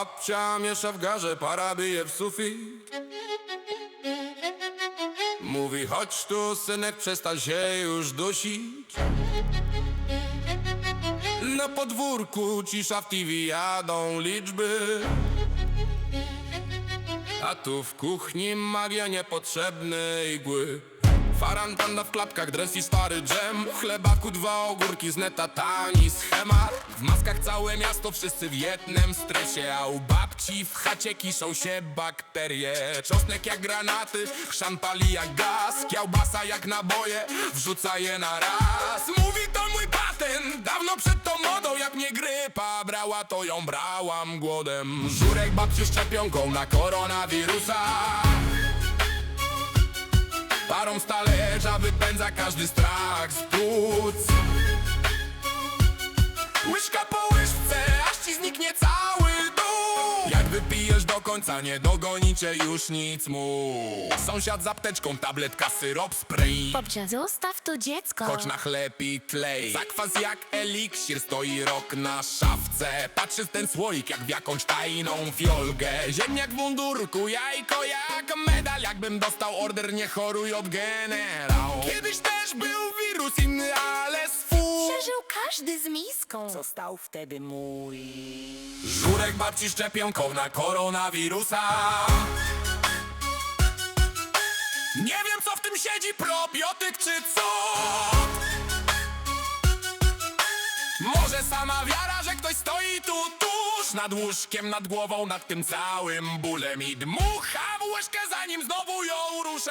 Babcia miesza w garze, para bije w sufit. Mówi chodź tu synek, przestań się już dusić. Na podwórku cisza w TV jadą liczby. A tu w kuchni magia niepotrzebne igły Faran panda w klapkach, dres i stary dżem. W chlebaku dwa ogórki z neta tani schemat. W maskach całe miasto, wszyscy w jednym stresie A u babci w chacie kiszą się bakterie. Czosnek jak granaty, chrzan jak gaz Kiełbasa jak naboje, wrzuca je na raz. Mówi to mój patent, dawno przed tą modą Jak mnie grypa brała, to ją brałam głodem. Żurek babciu szczepionką na koronawirusa. Parą z każdy strach z płuc Łyżka po łyżce, aż ci zniknie cały dół. Jak wypijesz do końca, nie dogonicie już nic mu. Sąsiad z apteczką, tabletka, syrop, spray. Babcia, zostaw to dziecko. Chodź na chleb i klej. Zakwas jak eliksir Stoi rok na szafce. Patrzy w ten słoik jak w jakąś tajną fiolkę Ziemniak w mundurku Jajko jak Jakbym dostał order Nie choruj od generał Kiedyś też był wirus inny, ale swój Przeżył każdy z miską. Został wtedy mój. Żurek babci szczepionką na koronawirusa. Nie wiem co w tym siedzi, probiotyk czy co. Może sama wiara, tuż Nad łóżkiem, nad głową, nad tym całym bólem I dmucha w łyżkę zanim znowu ją ruszę